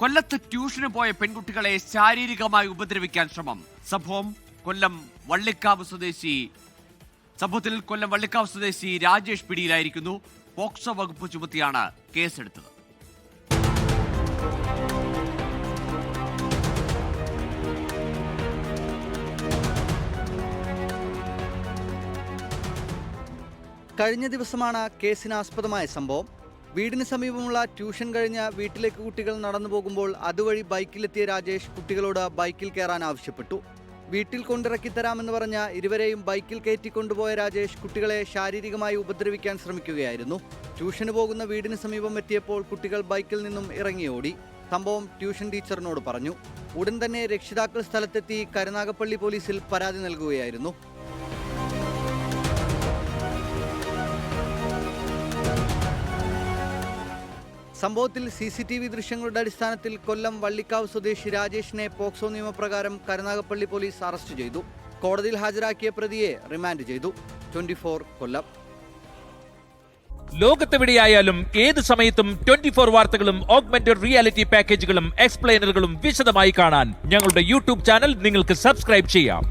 കൊല്ലത്ത് ട്യൂഷന് പോയ പെൺകുട്ടികളെ ശാരീരികമായി ഉപദ്രവിക്കാൻ ശ്രമം. സംഭവം കൊല്ലം വള്ളിക്കാവ് സ്വദേശി സംഭവത്തിൽ കൊല്ലം വള്ളിക്കാവ് സ്വദേശി രാജേഷ് പിടിയിലായിരിക്കുന്നു. പോക്സോ വകുപ്പ് ചുമത്തിയാണ് കേസെടുത്തത്. കഴിഞ്ഞ ദിവസമാണ് കേസിനാസ്പദമായ സംഭവം. വീടിന് സമീപമുള്ള ട്യൂഷൻ കഴിഞ്ഞ വീട്ടിലേക്ക് കുട്ടികൾ നടന്നു പോകുമ്പോൾ അതുവഴി ബൈക്കിലെത്തിയ രാജേഷ് കുട്ടികളോട് ബൈക്കിൽ കയറാൻ ആവശ്യപ്പെട്ടു. വീട്ടിൽ കൊണ്ടിറക്കി തരാമെന്ന് പറഞ്ഞ ഇരുവരെയും ബൈക്കിൽ കയറ്റിക്കൊണ്ടുപോയ രാജേഷ് കുട്ടികളെ ശാരീരികമായി ഉപദ്രവിക്കാൻ ശ്രമിക്കുകയായിരുന്നു. ട്യൂഷന് പോകുന്ന വീടിന് സമീപം എത്തിയപ്പോൾ കുട്ടികൾ ബൈക്കിൽ നിന്നും ഇറങ്ങിയോടി സംഭവം ട്യൂഷൻ ടീച്ചറിനോട് പറഞ്ഞു. ഉടൻ തന്നെ രക്ഷിതാക്കൾ സ്ഥലത്തെത്തി കരുനാഗപ്പള്ളി പോലീസിൽ പരാതി നൽകുകയായിരുന്നു. സംഭവത്തിൽ സി സി ടി വി ദൃശ്യങ്ങളുടെ അടിസ്ഥാനത്തിൽ കൊല്ലം വള്ളിക്കാവ് സ്വദേശി രാജേഷിനെ പോക്സോ നിയമപ്രകാരം കരുനാഗപ്പള്ളി പോലീസ് അറസ്റ്റ് ചെയ്തു. കോടതിയിൽ ഹാജരാക്കിയ പ്രതിയെ റിമാൻഡ് ചെയ്തു. ട്വന്റി കൊല്ലം. ലോകത്തെവിടെയായാലും ഏത് സമയത്തും ട്വന്റി ഫോർ വാർത്തകളും ഓഗ്മെന്റഡ് റിയാലിറ്റി പാക്കേജുകളും എക്സ്പ്ലെയിനറുകളും വിശദമായി കാണാൻ ഞങ്ങളുടെ യൂട്യൂബ് ചാനൽ നിങ്ങൾക്ക് സബ്സ്ക്രൈബ് ചെയ്യാം.